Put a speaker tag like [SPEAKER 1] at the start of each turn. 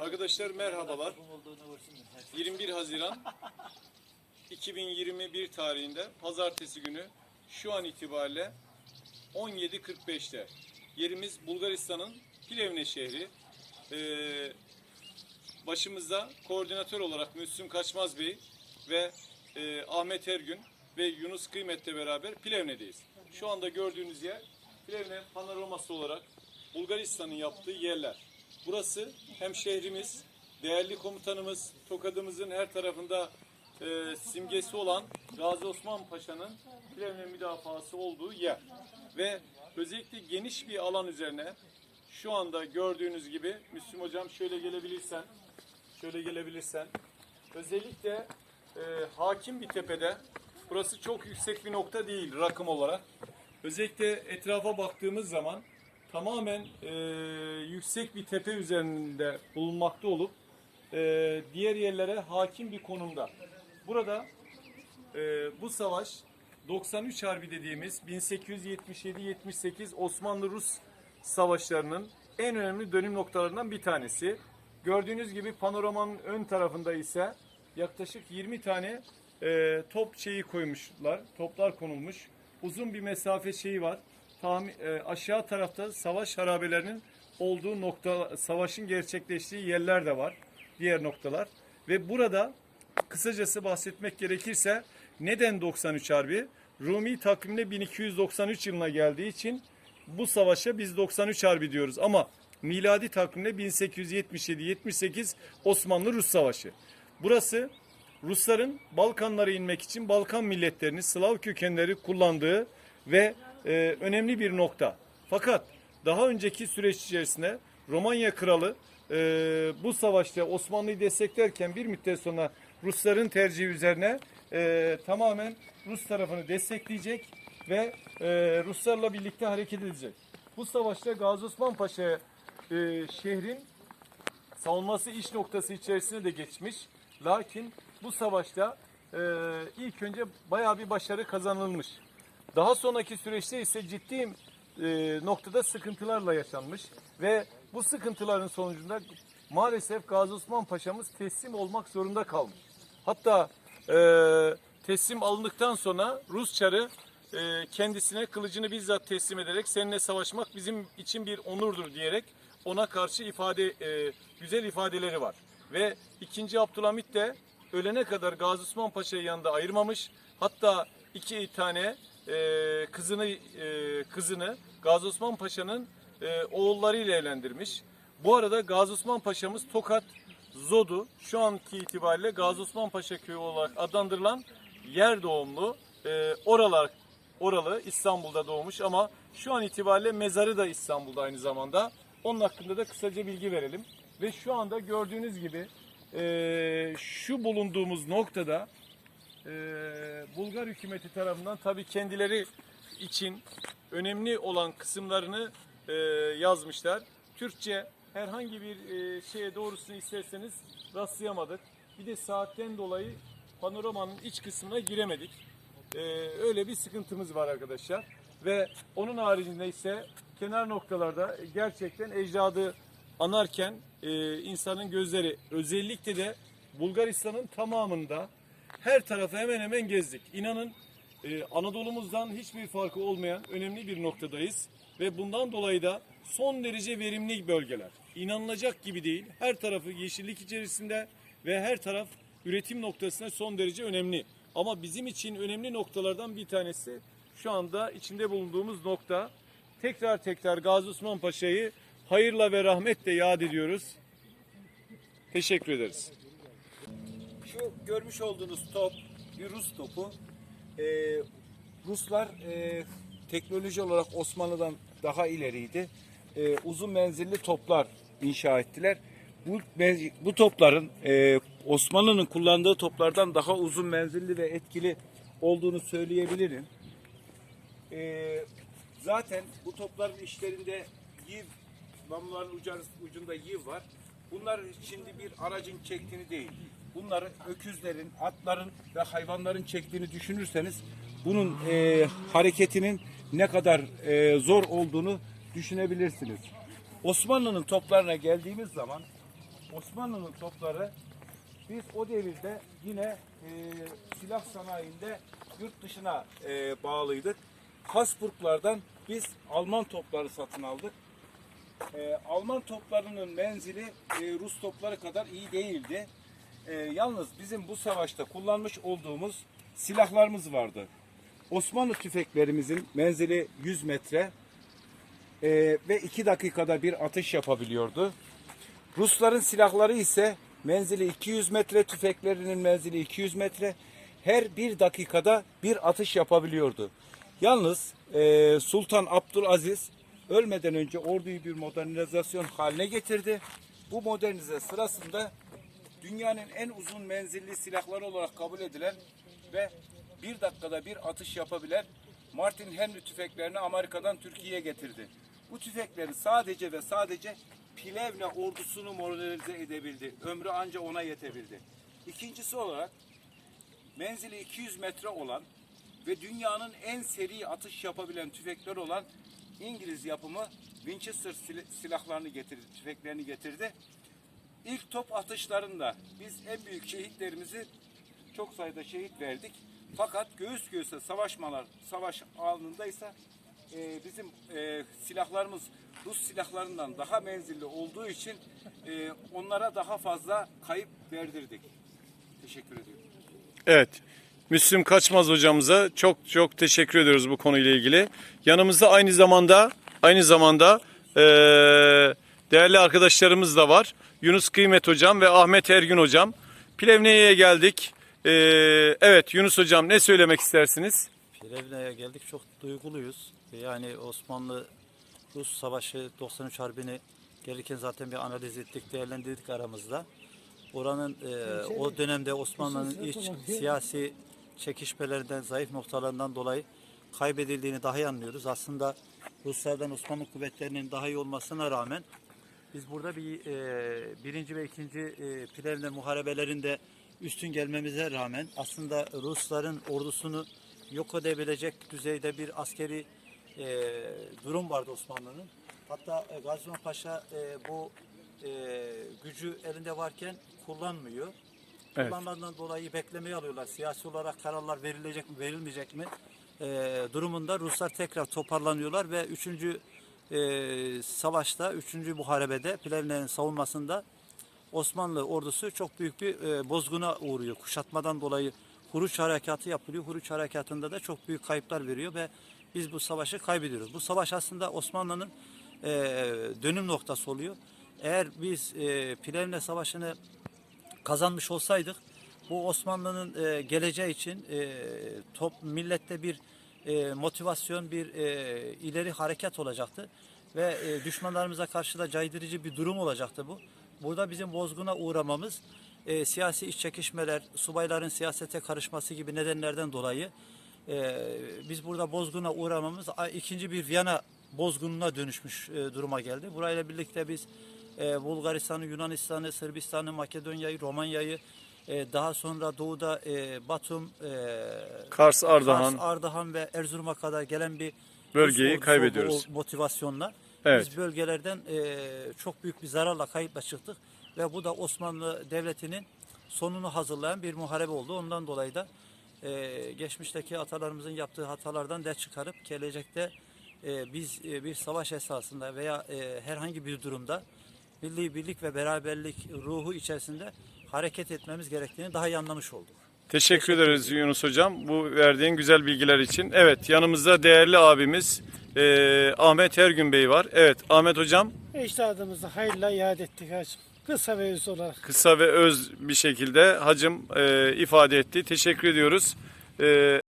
[SPEAKER 1] Arkadaşlar merhabalar. 21 Haziran 2021 tarihinde pazartesi günü şu an itibariyle 17.45'te yerimiz Bulgaristan'ın Plevne şehri. Ee, başımızda koordinatör olarak Müslüm Kaçmaz Bey ve e, Ahmet Ergün ve Yunus Kıymet'le beraber Plevne'deyiz. Şu anda gördüğünüz yer Plevne panoraması olarak Bulgaristan'ın yaptığı yerler. Burası hem şehrimiz, değerli komutanımız, Tokadımızın her tarafında e, simgesi olan Gazi Osman Paşa'nın Plevne müdafası olduğu yer. Ve özellikle geniş bir alan üzerine şu anda gördüğünüz gibi Müslüm Hocam şöyle gelebilirsen şöyle gelebilirsen özellikle e, hakim bir tepede burası çok yüksek bir nokta değil rakım olarak. Özellikle etrafa baktığımız zaman tamamen e, yüksek bir tepe üzerinde bulunmakta olup e, diğer yerlere hakim bir konumda. Burada e, bu savaş 93 Harbi dediğimiz 1877-78 Osmanlı-Rus savaşlarının en önemli dönüm noktalarından bir tanesi. Gördüğünüz gibi panoramanın ön tarafında ise yaklaşık 20 tane e, top şeyi koymuşlar, toplar konulmuş. Uzun bir mesafe şeyi var. Tahmin, e, aşağı tarafta savaş harabelerinin olduğu nokta, savaşın gerçekleştiği yerler de var. Diğer noktalar. Ve burada kısacası bahsetmek gerekirse neden 93 Harbi? Rumi takvimle 1293 yılına geldiği için bu savaşa biz 93 Harbi diyoruz. Ama miladi takvimle 1877-78 Osmanlı-Rus Savaşı. Burası Rusların Balkanlara inmek için Balkan milletlerini, Slav kökenleri kullandığı ve e, önemli bir nokta. Fakat daha önceki süreç içerisinde Romanya kralı e, bu savaşta Osmanlı'yı desteklerken bir müddet sonra Rusların tercihi üzerine e, tamamen Rus tarafını destekleyecek ve e, Ruslarla birlikte hareket edecek. Bu savaşta Gazi Osman Paşa e, şehrin savunması iş noktası içerisine de geçmiş. Lakin bu savaşta e, ilk önce bayağı bir başarı kazanılmış. Daha sonraki süreçte ise ciddi e, noktada sıkıntılarla yaşanmış ve bu sıkıntıların sonucunda maalesef Gazi Osman Paşa'mız teslim olmak zorunda kalmış. Hatta e, teslim alındıktan sonra Rus çarı e, kendisine kılıcını bizzat teslim ederek seninle savaşmak bizim için bir onurdur diyerek ona karşı ifade e, güzel ifadeleri var. Ve 2. Abdülhamit de ölene kadar Gazi Osman Paşa'yı yanında ayırmamış. Hatta iki tane e, kızını e, kızını Gazi Osman Paşa'nın e, oğullarıyla evlendirmiş. Bu arada Gazi Osman Paşa'mız Tokat Zodu şu anki itibariyle Gazi Osman Paşa köyü olarak adlandırılan yer doğumlu e, oralar oralı İstanbul'da doğmuş ama şu an itibariyle mezarı da İstanbul'da aynı zamanda. Onun hakkında da kısaca bilgi verelim. Ve şu anda gördüğünüz gibi e, şu bulunduğumuz noktada e, Bulgar hükümeti tarafından tabii kendileri için önemli olan kısımlarını e, yazmışlar. Türkçe herhangi bir e, şeye doğrusunu isterseniz rastlayamadık. Bir de saatten dolayı panoramanın iç kısmına giremedik. E, öyle bir sıkıntımız var arkadaşlar. Ve onun haricinde ise kenar noktalarda gerçekten ecdadı anarken e, insanın gözleri özellikle de Bulgaristan'ın tamamında her tarafı hemen hemen gezdik. İnanın e, Anadolu'muzdan hiçbir farkı olmayan önemli bir noktadayız. Ve bundan dolayı da son derece verimli bölgeler. İnanılacak gibi değil. Her tarafı yeşillik içerisinde ve her taraf üretim noktasına son derece önemli. Ama bizim için önemli noktalardan bir tanesi şu anda içinde bulunduğumuz nokta. Tekrar tekrar Gazi Osman Paşa'yı hayırla ve rahmetle yad ediyoruz. Teşekkür ederiz.
[SPEAKER 2] Şu görmüş olduğunuz top bir Rus topu. Ee, Ruslar e, teknoloji olarak Osmanlı'dan daha ileriydi. Ee, uzun menzilli toplar inşa ettiler. Bu, bu topların e, Osmanlı'nın kullandığı toplardan daha uzun menzilli ve etkili olduğunu söyleyebilirim. Ee, zaten bu topların işlerinde yiv, namluların ucu- ucunda yiv var. Bunlar şimdi bir aracın çektiğini değil. Bunları öküzlerin, atların ve hayvanların çektiğini düşünürseniz bunun e, hareketinin ne kadar e, zor olduğunu düşünebilirsiniz. Osmanlı'nın toplarına geldiğimiz zaman Osmanlı'nın topları biz o devirde yine e, silah sanayinde yurt dışına e, bağlıydık. Habsburglardan biz Alman topları satın aldık. E, Alman toplarının menzili e, Rus topları kadar iyi değildi. E, yalnız bizim bu savaşta kullanmış olduğumuz silahlarımız vardı. Osmanlı tüfeklerimizin menzili 100 metre e, ve 2 dakikada bir atış yapabiliyordu. Rusların silahları ise menzili 200 metre, tüfeklerinin menzili 200 metre. Her bir dakikada bir atış yapabiliyordu. Yalnız e, Sultan Abdülaziz ölmeden önce orduyu bir modernizasyon haline getirdi. Bu modernize sırasında dünyanın en uzun menzilli silahları olarak kabul edilen ve bir dakikada bir atış yapabilen Martin Henry tüfeklerini Amerika'dan Türkiye'ye getirdi. Bu tüfekleri sadece ve sadece Plevne ordusunu modernize edebildi. Ömrü anca ona yetebildi. İkincisi olarak menzili 200 metre olan ve dünyanın en seri atış yapabilen tüfekler olan İngiliz yapımı Winchester sil- silahlarını getirdi, tüfeklerini getirdi. İlk top atışlarında biz en büyük şehitlerimizi çok sayıda şehit verdik. Fakat göğüs göğüse savaşmalar, savaş anındaysa e, bizim e, silahlarımız Rus silahlarından daha menzilli olduğu için e, onlara daha fazla kayıp verdirdik. Teşekkür ediyorum.
[SPEAKER 1] Evet. Müslüm Kaçmaz hocamıza çok çok teşekkür ediyoruz bu konuyla ilgili. Yanımızda aynı zamanda aynı zamanda eee, değerli arkadaşlarımız da var. Yunus Kıymet hocam ve Ahmet Ergün hocam. Plevne'ye geldik. Eee, evet Yunus hocam ne söylemek istersiniz?
[SPEAKER 3] Plevne'ye geldik çok duyguluyuz. Yani Osmanlı Rus Savaşı 93 Harbi'ni gelirken zaten bir analiz ettik, değerlendirdik aramızda. Oranın e, o dönemde Osmanlı'nın iç siyasi çekişmelerinden, zayıf noktalarından dolayı kaybedildiğini daha iyi anlıyoruz. Aslında Ruslardan Osmanlı kuvvetlerinin daha iyi olmasına rağmen biz burada bir e, birinci ve ikinci e, Plevne muharebelerinde üstün gelmemize rağmen aslında Rusların ordusunu yok edebilecek düzeyde bir askeri e, durum vardı Osmanlı'nın. Hatta e, Gazi Osman Paşa e, bu e, gücü elinde varken kullanmıyor.
[SPEAKER 1] Evet.
[SPEAKER 3] Kullanmadan dolayı beklemeye alıyorlar. Siyasi olarak kararlar verilecek mi, verilmeyecek mi? E, durumunda Ruslar tekrar toparlanıyorlar ve 3. E, savaşta, 3. muharebede Plevne'nin savunmasında Osmanlı ordusu çok büyük bir e, bozguna uğruyor. Kuşatmadan dolayı Huruç harekatı yapılıyor. Huruç harekatında da çok büyük kayıplar veriyor ve biz bu savaşı kaybediyoruz. Bu savaş aslında Osmanlı'nın e, dönüm noktası oluyor. Eğer biz e, Plevne Savaşı'nı kazanmış olsaydık bu Osmanlı'nın e, geleceği için e, top millette bir e, motivasyon, bir e, ileri hareket olacaktı ve e, düşmanlarımıza karşı da caydırıcı bir durum olacaktı bu. Burada bizim bozguna uğramamız e, siyasi iç çekişmeler, subayların siyasete karışması gibi nedenlerden dolayı e, biz burada bozguna uğramamız ikinci bir Viyana bozgununa dönüşmüş e, duruma geldi. Burayla birlikte biz e, Bulgaristan'ı, Yunanistan'ı, Sırbistan'ı, Makedonya'yı, Romanya'yı, daha sonra doğuda e, Batum, e,
[SPEAKER 1] Kars, Ardahan.
[SPEAKER 3] Kars, Ardahan ve Erzurum'a kadar gelen bir
[SPEAKER 1] Bölgeyi
[SPEAKER 3] ordusu
[SPEAKER 1] kaybediyoruz.
[SPEAKER 3] motivasyonla.
[SPEAKER 1] Evet.
[SPEAKER 3] Biz bölgelerden e, çok büyük bir zararla kayıpla çıktık ve bu da Osmanlı Devleti'nin sonunu hazırlayan bir muharebe oldu. Ondan dolayı da e, geçmişteki atalarımızın yaptığı hatalardan ders çıkarıp gelecekte e, biz e, bir savaş esasında veya e, herhangi bir durumda milli birlik ve beraberlik ruhu içerisinde hareket etmemiz gerektiğini daha iyi anlamış olduk.
[SPEAKER 1] Teşekkür ederiz Yunus Hocam bu verdiğin güzel bilgiler için. Evet yanımızda değerli abimiz eee, Ahmet Ergün Bey var. Evet Ahmet Hocam
[SPEAKER 4] Ecdadımızı hayırla iade ettik hacım. Kısa ve öz olarak.
[SPEAKER 1] kısa ve öz bir şekilde hacım eee, ifade etti. Teşekkür ediyoruz. Eee